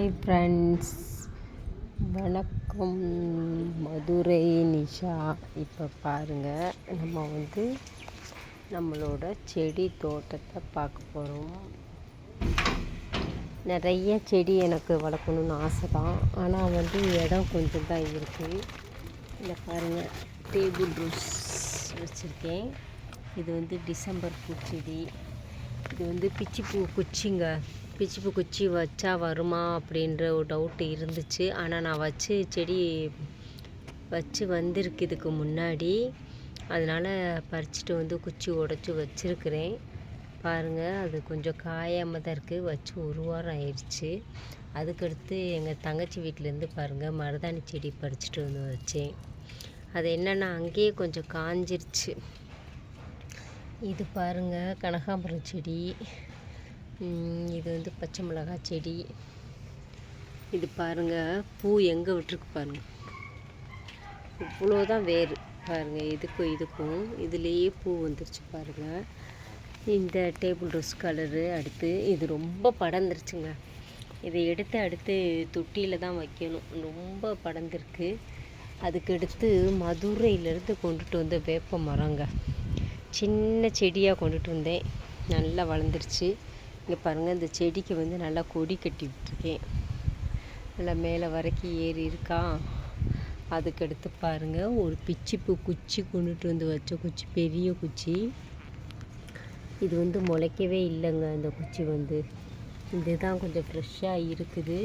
Hi friends வணக்கம். மதுரை நிஷா. இப்போ பாருங்கள் நம்ம வந்து நம்மளோட செடி தோட்டத்தை பார்க்க போகிறோம் நிறைய செடி எனக்கு வளர்க்கணுன்னு ஆசை தான் ஆனால் வந்து இடம் கொஞ்சம் தான் இருக்குது இல்லை பாருங்கள் டேபிள் ரோஸ் வச்சுருக்கேன். இது வந்து டிசம்பர் பூச்செடி இது வந்து பிச்சிப்பூ குச்சிங்க. பிச்சுப்பு குச்சி வச்சா வருமா அப்படின்ற ஒரு டவுட் இருந்துச்சு. ஆனால் நான் வச்சு செடி வச்சு வந்திருக்கு இதுக்கு முன்னாடி. அதனால் பறிச்சுட்டு வந்து குச்சி உடச்சி வச்சுருக்கிறேன். பாருங்கள் அது கொஞ்சம் காயாமல் தான் இருக்குது வச்சு ஒரு வாரம் ஆயிடுச்சு. அதுக்கடுத்து எங்கள் தங்கச்சி வீட்டிலேருந்து பாருங்கள் மருதாணி செடி பறிச்சுட்டு வந்து வச்சேன். அது என்னென்னா அங்கேயே கொஞ்சம் காஞ்சிருச்சு. இது பாருங்கள் கனகாம்பரம் செடி. இது வந்து பச்சை மிளகாய் செடி. இது பாருங்கள் பூ எங்கே விட்டுருக்கு பாருங்கள் இவ்வளோ தான் வேறு பாருங்கள் இதுக்கும் இதுக்கும். இதுலேயே பூ வந்துருச்சு பாருங்கள் இந்த டேபிள் ரோஸ் கலரு அடுத்து இது ரொம்ப படர்ந்துருச்சுங்க. இதை எடுத்து அடுத்து தொட்டியில் தான் வைக்கணும். ரொம்ப படர்ந்துருக்கு. அதுக்கு அடுத்து மதுரையிலேருந்து கொண்டுட்டு வந்த வேப்ப மரங்க. சின்ன செடியாக கொண்டுட்டு வந்தேன். நல்லா வளர்ந்துருச்சு. இங்கே பாருங்கள் இந்த செடிக்கு வந்து நல்லா கொடி கட்டி விட்டுருக்கேன். நல்லா மேலே வரைக்கும் ஏறி இருக்கா? அதுக்கடுத்து பாருங்கள் ஒரு பிச்சிப்பூ குச்சி கொண்டுட்டு வந்து வச்ச குச்சி பெரிய குச்சி. இது வந்து முளைக்கவே இல்லைங்க இந்த குச்சி வந்து. இதுதான் கொஞ்சம் ஃப்ரெஷ்ஷாக இருக்குது.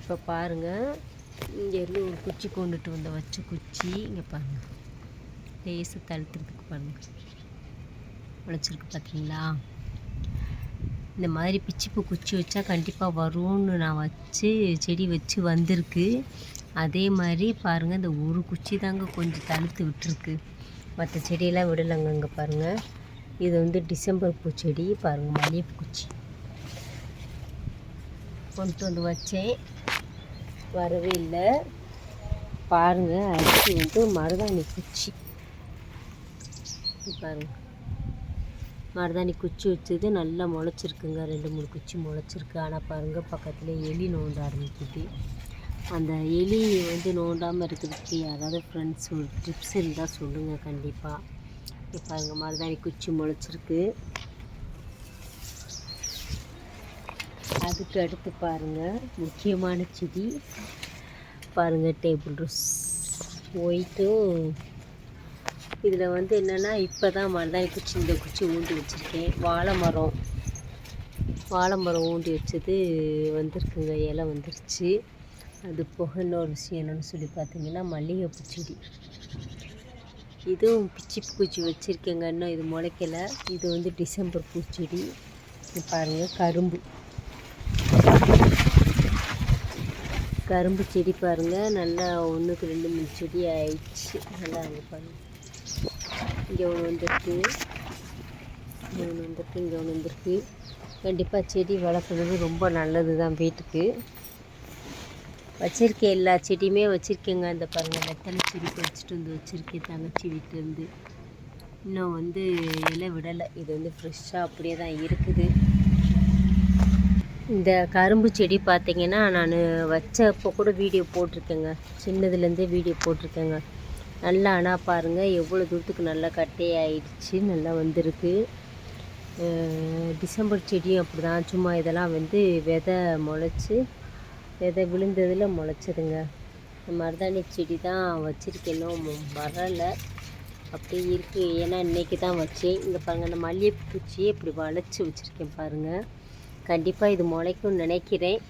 இப்போ பாருங்கள் இங்கேருந்து ஒரு குச்சி கொண்டுட்டு வந்து வச்ச குச்சி. இங்கே பாருங்கள் லேசு தழுத்துறதுக்கு பாருங்கள் முளைச்சிருக்கு பார்த்தீங்களா இந்த மாதிரி பிச்சிப்பூ குச்சி வச்சா கண்டிப்பாக வரும்னு நான் வச்சு செடி வச்சு வந்திருக்கு. அதே மாதிரி பாருங்கள் இந்த ஒரு குச்சி தாங்க கொஞ்சம் தழுத்து விட்டுருக்கு. மற்ற செடியெல்லாம் விடலைங்க இங்கே பாருங்கள் இது வந்து டிசம்பர் பூச்செடி பாருங்கள் மல்லிகைப்பூ குச்சி. கொண்டு வந்து வச்சேன். வரவே இல்லை. பாருங்கள் அரிசி வந்து மருதாணி குச்சி. பாருங்கள் மருதாணி குச்சி வச்சது நல்லா முளைச்சிருக்குங்க. ரெண்டு மூணு குச்சி முளைச்சிருக்கு. ஆனால் பாருங்கள் பக்கத்தில் எலி நோண்ட ஆரம்பிக்குது. அந்த எலி வந்து நோண்டாமல் இருக்கிறதுக்கு யாராவது ஃப்ரெண்ட்ஸ் ஒரு டிப்ஸ் இருந்தால் சொல்லுங்கள் கண்டிப்பாக இப்போ பாருங்கள் மருதாணி குச்சி முளைச்சிருக்கு. அதுக்கு அடுத்து பாருங்கள் முக்கியமான செடி. பாருங்கள் டேபிள் ரோஸ் ஒயிட்டும் இதில் வந்து என்னென்னா இப்போ தான் மருதாணி குச்சி இந்த குச்சி ஊண்டி வச்சுருக்கேன். வாழை மரம். வாழை மரம் ஊண்டி வச்சது வந்திருக்குங்க இலை வந்துருச்சு. அது போக இன்னொரு விஷயம் என்னென்னு சொல்லி பார்த்தீங்கன்னா மல்லிகைப்பூ செடி இதுவும் பிச்சி பூச்சி வச்சுருக்கேங்க இன்னும் இது முளைக்கலை. இது வந்து டிசம்பர் பூச்செடி. பாருங்கள் கரும்பு. கரும்பு செடி பாருங்கள் நல்லா ஒன்றுக்கு ரெண்டு மூணு செடி ஆயிடுச்சு. நல்லா அங்கே பாருங்கள் இங்கே ஒன்று வந்திருக்கு. இங்கே ஒன்று வந்திருக்கு இங்கே ஒன்று வந்திருக்கு. கண்டிப்பாக செடி வளர்க்குறது ரொம்ப நல்லது தான் வீட்டுக்கு. வச்சுருக்கேன் எல்லா செடியுமே வச்சுருக்கேங்க. அந்த பாருங்கள் வெத்தலை செடி பறிச்சிட்டு வந்து வச்சுருக்கேன். தங்கச்சி வீட்டிலேருந்து இன்னும் வந்து இலை விடலை. இது வந்து ஃப்ரெஷ்ஷாக அப்படியே தான் இருக்குது. இந்த கரும்பு செடி பார்த்திங்கன்னா நான் வச்சப்போ கூட வீடியோ போட்டிருக்கேங்க. சின்னதுலேருந்தே வீடியோ போட்டிருக்கேங்க. நல்லா ஆனால் பாருங்கள் எவ்வளோ தூரத்துக்கு நல்லா கட்டையாயிடுச்சு நல்லா வந்திருக்கு. டிசம்பர் செடியும் அப்படி தான் சும்மா இதெல்லாம் வந்து விதை முளைச்சி விதை விழுந்ததில் முளைச்சிதுங்க. மருதாணி செடி தான் வச்சுருக்கேன்னும் வரலை. அப்படியே இருக்குது ஏன்னா இன்றைக்கி தான் வச்சேன். இங்கே பாருங்கள் அந்த மல்லிகைப்பூச்சியே இப்படி வளைச்சி வச்சுருக்கேன் பாருங்கள் கண்டிப்பாக இது முளைக்கும்னு நினைக்கிறேன்.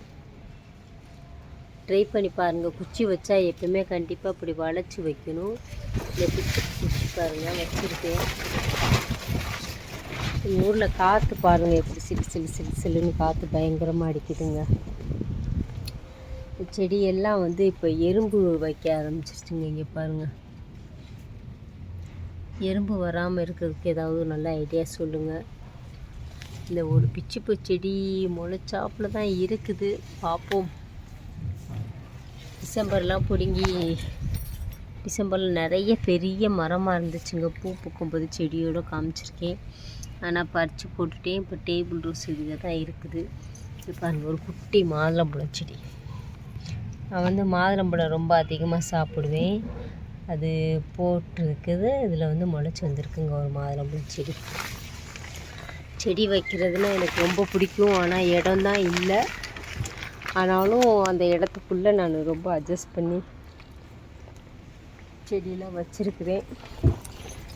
ட்ரை பண்ணி பாருங்கள் குச்சி வச்சா எப்பவுமே கண்டிப்பாக இப்படி வளைச்சி வைக்கணும். இந்த குச்சி குச்சி பாருங்கள் வச்சுருக்கேன். எங்கள் ஊரில் காற்று பாருங்கள் எப்படி சிலு சிலு சிலு சிலுன்னு காற்று பயங்கரமாக அடிக்குதுங்க. செடியெல்லாம் வந்து இப்போ எறும்பு வைக்க ஆரம்பிச்சிருச்சுங்க இங்கே பாருங்கள் எறும்பு வராமல் இருக்கிறதுக்கு ஏதாவது நல்ல ஐடியா சொல்லுங்கள் இந்த ஒரு பிச்சுப்பு செடி முளைச்சாப்பில் தான் இருக்குது. பார்ப்போம். டிசம்பர்லாம் பிடுங்கி டிசம்பரில் நிறைய பெரிய மரமாக இருந்துச்சுங்க. பூ பூக்கும்போது செடியோடு காமிச்சிருக்கேன். ஆனால் பறித்து போட்டுட்டேன். இப்போ டேபிள் ரோஸ் இதில் தான் இருக்குது. பாருங்கள் பாருங்க ஒரு குட்டி மாதுளம்பழம் செடி. நான் வந்து மாதுளம்பழம் ரொம்ப அதிகமாக சாப்பிடுவேன். அது போட்டிருக்குது. இதில் வந்து முளைச்சி வந்திருக்குங்க ஒரு மாதுளம்பழம் செடி. செடி வைக்கிறதுனா எனக்கு ரொம்ப பிடிக்கும். ஆனால் இடம் தான் இல்லை. ஆனாலும் அந்த இடத்துக்குள்ளே நான் ரொம்ப அட்ஜஸ்ட் பண்ணி செடியெலாம் வச்சுருக்குறேன்.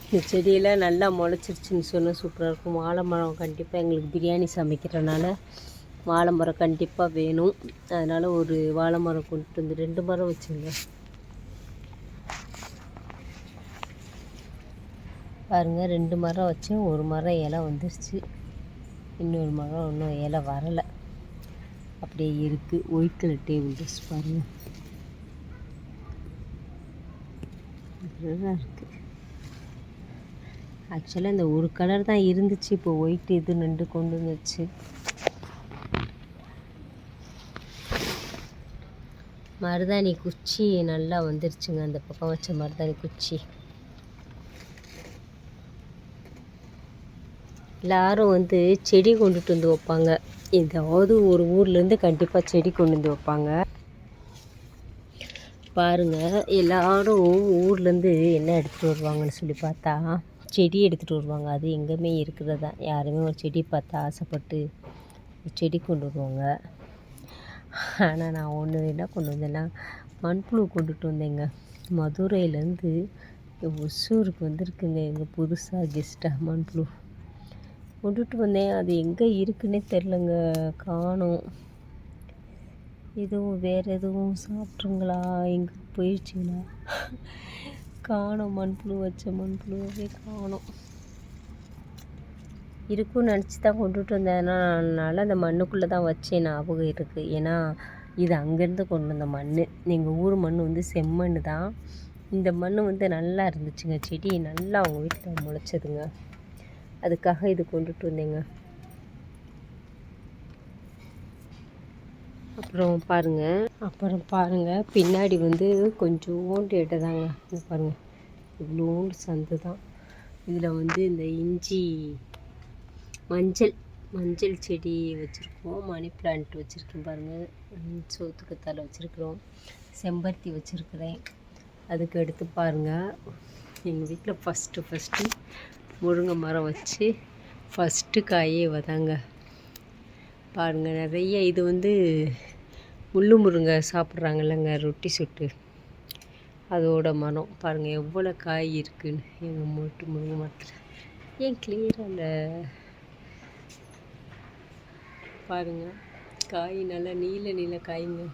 இந்த செடியெல்லாம் நல்லா முளைச்சிருச்சுன்னு சொன்னால் சூப்பராக இருக்கும். வாழைமரம் கண்டிப்பாக எங்களுக்கு பிரியாணி சமைக்கிறனால வாழை மரம் கண்டிப்பாக வேணும். அதனால் ஒரு வாழை மரம் கொண்டு வந்து ரெண்டு மரம் வச்சுங்க பாருங்கள் ரெண்டு மரம் வச்சேன் ஒரு மரம் இலை வந்துருச்சு. இன்னொரு மரம் இன்னும் இலை வரலை. அப்படியே இருக்குது ஒயிட் கலர் டேபிள் ட்ரெஸ் பாருங்கள் இருக்குது ஆக்சுவலாக இந்த ஒரு கலர் தான் இருந்துச்சு. இப்போ ஒயிட் இது நின்று கொண்டு வந்துச்சு மருதாணி குச்சி நல்லா வந்துருச்சுங்க. அந்த பக்கம் வச்ச மருதாணி குச்சி. எல்லாரும் வந்து செடி கொண்டுட்டு வந்து வைப்பாங்க. ஏதாவது ஒரு ஊர்லேருந்து கண்டிப்பாக செடி கொண்டு வந்து வைப்பாங்க. பாருங்க எல்லோரும் ஊர்லேருந்து என்ன எடுத்துகிட்டு வருவாங்கன்னு சொல்லி பார்த்தா செடி எடுத்துகிட்டு வருவாங்க. அது எங்கேயுமே இருக்கிறதா? யாருமே ஒரு செடி பார்த்தா ஆசைப்பட்டு ஒரு செடி கொண்டு வருவாங்க. ஆனால் நான் ஒன்று என்ன கொண்டு வந்தேன்னா மண்புழு கொண்டுட்டு வந்தேங்க. மதுரையிலேருந்து ஒசூருக்கு வந்திருக்குங்க. எங்கள் புதுசாக கெஸ்ட்டாக மண்புழு. கொண்டுட்டு வந்தேன். அது எங்கே இருக்குன்னே தெரிலங்க காணோம். எதுவும் வேறு எதுவும் சாப்பிட்ருங்களா எங்கே போயிடுச்சுங்களா? காணோம். மண்புழு வச்ச மண்புழுவே காணோம். இருக்கும்னு நினச்சி தான் கொண்டுட்டு வந்தேன். அதனால் அந்த மண்ணுக்குள்ளே தான் வச்சேன். ஞாபகம் இருக்குது ஏன்னா இது அங்கேருந்து கொண்டு வந்த மண் எங்கள் ஊர் மண் வந்து செம்மண் தான். இந்த மண் வந்து நல்லா இருந்துச்சுங்க செடி. நல்லா அவங்க வீட்டில் முளைச்சதுங்க. அதுக்காக இது கொண்டுட்டு வந்தேங்க. அப்புறம் பாருங்கள் அப்புறம் பாருங்கள் பின்னாடி வந்து கொஞ்சோண்டு இடதாங்க இது பாருங்கள் இவ்வளோண்டு சந்து தான். இதில் வந்து இந்த இஞ்சி மஞ்சள் மஞ்சள் செடி வச்சுருக்கோம். மணி பிளான்ட் வச்சுருக்கேன் பாருங்கள் சோத்து கத்தாழை வச்சுருக்குறோம். செம்பருத்தி வச்சுருக்குறேன். அதுக்கு எடுத்து பாருங்கள் எங்கள் வீட்டில் ஃபஸ்ட்டு ஃபஸ்ட்டு முருங்கை மரம் வச்சு ஃபஸ்ட்டு காயே வதாங்க. பாருங்கள் நிறைய இது வந்து முள்ளு முருங்கை சாப்பிட்றாங்கல்லங்க ரொட்டி சுட்டு. அதோட மரம் பாருங்கள் எவ்வளோ காய் இருக்குன்னு. எங்கள் மூட்டு முருங்கை மரத்தில். ஏன் கிளியராக அந்த பாருங்கள் காய் நல்லா நீல நீல காய்ங்க.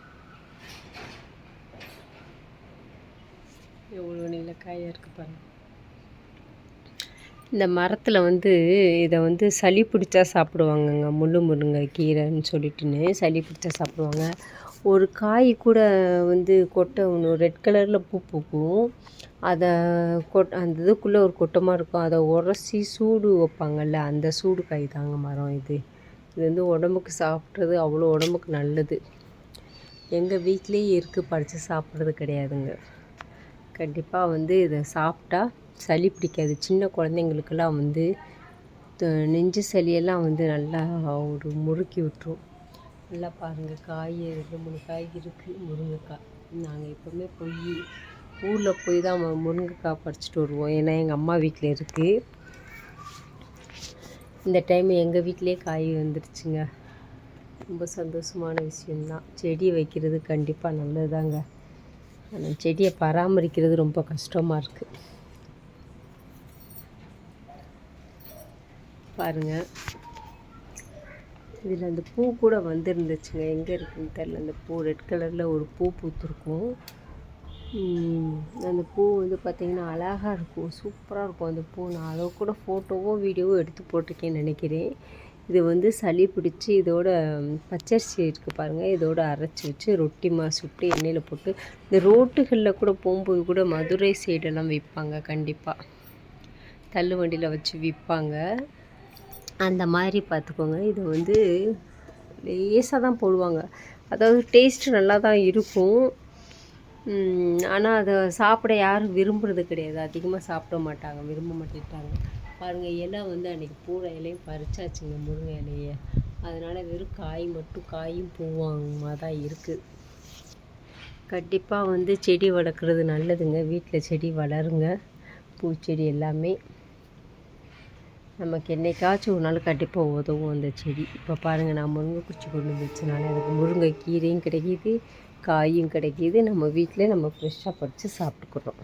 எவ்வளோ நீல காயாக இருக்குது பாருங்கள் இந்த மரத்தில் வந்து இதை வந்து சளி பிடிச்சா சாப்பிடுவாங்கங்க. முள்ளு முருங்கை கீரைன்னு சொல்லிட்டுன்னு சளி பிடிச்சா சாப்பிடுவாங்க. ஒரு காய் கூட வந்து கொட்டை ஒன்று ரெட் கலரில் பூ பூக்கும். அதை கொட் அந்த இதுக்குள்ளே ஒரு கொட்டமாக இருக்கும். அதை உரசி சூடு வைப்பாங்கல்ல அந்த சூடு காய் தாங்க மரம் இது. இது வந்து உடம்புக்கு சாப்பிட்றது அவ்வளோ உடம்புக்கு நல்லது. எங்கள் வீட்லேயே இருக்குது பறித்து சாப்பிட்றது கிடையாதுங்க. கண்டிப்பாக வந்து இதை சாப்பிட்டா சளி பிடிக்காது. சின்ன குழந்தைங்களுக்கெல்லாம் வந்து நெஞ்சு சளியெல்லாம் வந்து நல்லா ஒரு முறுக்கி விட்டுரும். நல்லா பாருங்கள் காய் ரெண்டு மூணு காய் இருக்குது முருங்கைக்காய். நாங்கள் எப்போவுமே போய் ஊரில் போய் தான் முருங்கைக்காய் பறிச்சிட்டு வருவோம். ஏன்னா எங்கள் அம்மா வீட்டில் இருக்குது இந்த டைம் எங்கள் வீட்டிலே காய் வந்துருச்சுங்க. ரொம்ப சந்தோஷமான விஷயந்தான் செடி வைக்கிறது கண்டிப்பாக நல்லதுதாங்க. ஆனால் செடியை பராமரிக்கிறது ரொம்ப கஷ்டமாக இருக்குது பாருங்கள் இதில் அந்த பூ கூட வந்துருந்துச்சுங்க. எங்கே இருக்குதுன்னு தெரில. அந்த பூ ரெட் கலரில் ஒரு பூ பூத்துருக்கும். அந்த பூ வந்து பார்த்திங்கன்னா அழகாக இருக்கும். சூப்பராக இருக்கும் அந்த பூ. நான் அளவு கூட ஃபோட்டோவோ வீடியோவோ எடுத்து போட்டிருக்கேன்னு நினைக்கிறேன். இது வந்து சளி பிடிச்சி இதோட பச்சரிசி இருக்குது பாருங்கள் இதோட அரைச்சி வச்சு ரொட்டி மா சுட்டு எண்ணெயில் போட்டு இந்த ரோட்டுகளில் கூட போகும்போது கூட மதுரை சைடெல்லாம் விற்பாங்க கண்டிப்பாக தள்ளு வண்டியில் வச்சு விற்பாங்க அந்த மாதிரி பார்த்துக்கோங்க. இது வந்து லேசாக தான் போடுவாங்க. அதாவது டேஸ்ட்டு நல்லா தான் இருக்கும் ஆனால் அதை சாப்பிட யாரும் விரும்புறது கிடையாது. அதிகமாக சாப்பிட மாட்டாங்க. விரும்ப மாட்டேன்ட்டாங்க. பாருங்கள் இலை வந்து அன்றைக்கி பூரை இலையும் பறிச்சாச்சுங்க முருங்கை இலையை. அதனால் வெறும் காய் மட்டும் காயும் பூவாங்கமாக தான் இருக்குது கண்டிப்பாக வந்து செடி வளர்க்குறது நல்லதுங்க. வீட்டில் செடி வளருங்க. பூச்செடி எல்லாமே. நமக்கு என்றைக்காச்சும் ஒரு நாள் கண்டிப்பாக உதவும் அந்த செடி. இப்போ பாருங்கள் நான் முருங்கை குச்சி கொண்டு வச்சனால எனக்கு முருங்கை கீரையும் கிடைக்கிது காயும் கிடைக்கிது. நம்ம வீட்டில் நம்ம ஃப்ரெஷ்ஷாக பறித்து சாப்பிட்டுக்கிறோம்